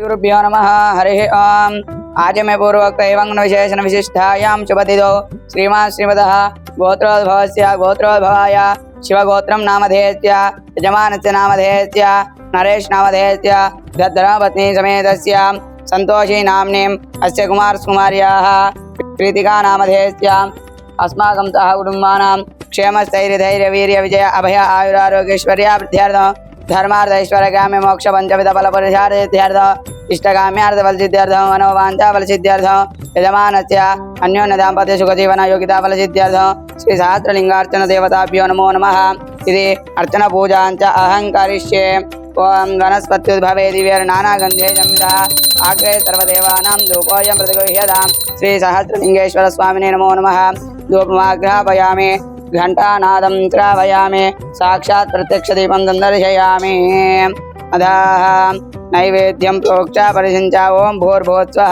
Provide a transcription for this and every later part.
गुरुभ्यो नमः, हरिः ओम्। आज मैं विशेषण विशिष्टायां शुभतिथौ श्रीमान् श्रीमतः गोत्रोद्भवस्य गोत्रोद्भवाय शिवगोत्रं नामधेयस्य, यजमानस्य नामधेयस्य, नरेश नामधेयस्य भद्रपत्नी समेतस्य, सन्तोषी नाम्नीम् अस्य कुमारकुमार्याः प्रीतिका नामधेयस्य, अस्माकं सह कुटुम्बानां क्षेमस्थैर्यधैर्यवीर्यविजय, अभय आयुरारोग्यैश्वर्यावृद्ध्यर्थं धर्मार्थ ऐश्वर्यकाम्य मोक्ष पंचविध फल पुरुषार्थार्थ इष्टकाम्यार्थ फल सिद्ध्यर्थ मनोवांఛा फल सिद्ध्यर्थ यजमानस्य अन्योन्य दाम्पत्य सुख जीवन योगिता फल सिद्ध्यर्थ श्री सहस्रलिंगार्चन देवताभ्यो नमो नम। इति अर्चन पूजाञ्च अहं करिष्ये। ओम वनस्पत्युद्भवे दिव्यर नानागन्धे संविदः आग्रे सर्वदेवानां धूपोऽयं प्रतिगृह्यतां। स्वामिने नमो नमः। धूपमाग्रापयामि ఘంటానాదం శ్రావయామి సాక్షాత్ ప్రత్యక్షదీపం సందర్శయామి అదాహ నైవేద్యం ప్రోక్ష పరిశించా ఓం భూర్భూత్స్వ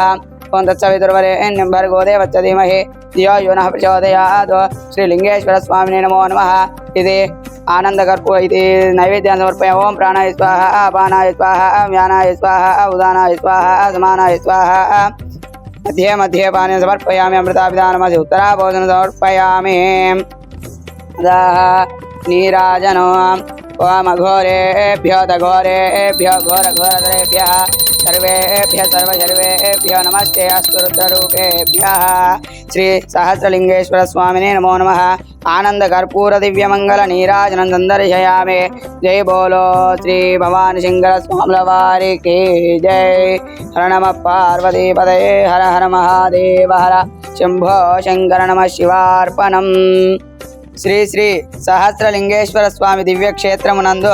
ఓం తత్సవితుర్వరేణ్యం భర్గో దేవచ్చ ధీమహి ధియో యోనః ప్రచోదయాత్ శ్రీలింగేశ్వరస్వామినే నమో నమః ఇది ఆనందకర్పూర ఇది నైవేద్యాన్ని సమర్పయ ఓం ప్రాణాయ స్వాహ అపానాయ స్వాహ వ్యానాయ స్వాహ ఉదానాయ స్వాహ సమానాయ స్వాహ మధ్యే మధ్యే పానీయం సమర్పయామి అమృతాభిధానమసి ఉత్తరా భోజనం సమర్పయామి नीराजनो ओमघोरेभ्यो दघोरेभ्यो घोरघोरधरेभ्यः सर्वेभ्यः सर्वसर्वेभ्यो नमस्ते, अस्तु रुद्ररूपेभ्यः। श्रीसहस्रलिङ्गेश्वरस्वामिने नमो नमः। आनन्दकर्पूरदिव्यमङ्गलनीराजनं सन्दर्शयामि जय बोलो, श्री भवानी सिंहस्वामलवारी की जय। हर नमः पार्वतीपदये हर हर महादेव, हर शम्भो शङ्कर नमः शिवार्पणम्। శ్రీ శ్రీ సహస్రలింగేశ్వర స్వామి దివ్యక్షేత్రమునందు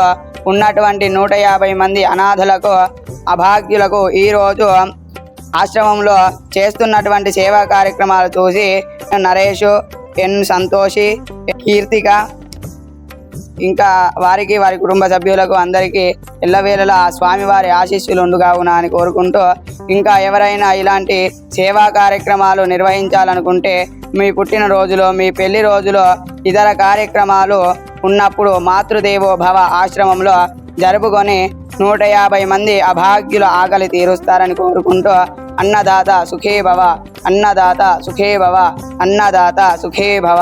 ఉన్నటువంటి నూట యాభై మంది అనాథులకు అభాగ్యులకు ఈరోజు ఆశ్రమంలో చేస్తున్నటువంటి సేవా కార్యక్రమాలు చూసి నరేష్ ఎన్ సంతోషి కీర్తిక ఇంకా వారికి వారి కుటుంబ సభ్యులకు అందరికీ ఎల్లవేళలా ఆ స్వామివారి ఆశీస్సులు ఉండుగావున అని కోరుకుంటూ ఇంకా ఎవరైనా ఇలాంటి సేవా కార్యక్రమాలు నిర్వహించాలనుకుంటే మీ పుట్టినరోజులో మీ పెళ్ళి రోజులో ఇతర కార్యక్రమాలు ఉన్నప్పుడు మాతృదేవో భవ ఆశ్రమంలో జరుపుకొని నూట యాభై మంది అభాగ్యుల ఆకలి తీరుస్తారని కోరుకుంటూ అన్నదాత సుఖేభవ అన్నదాత సుఖేభవ అన్నదాత సుఖేభవ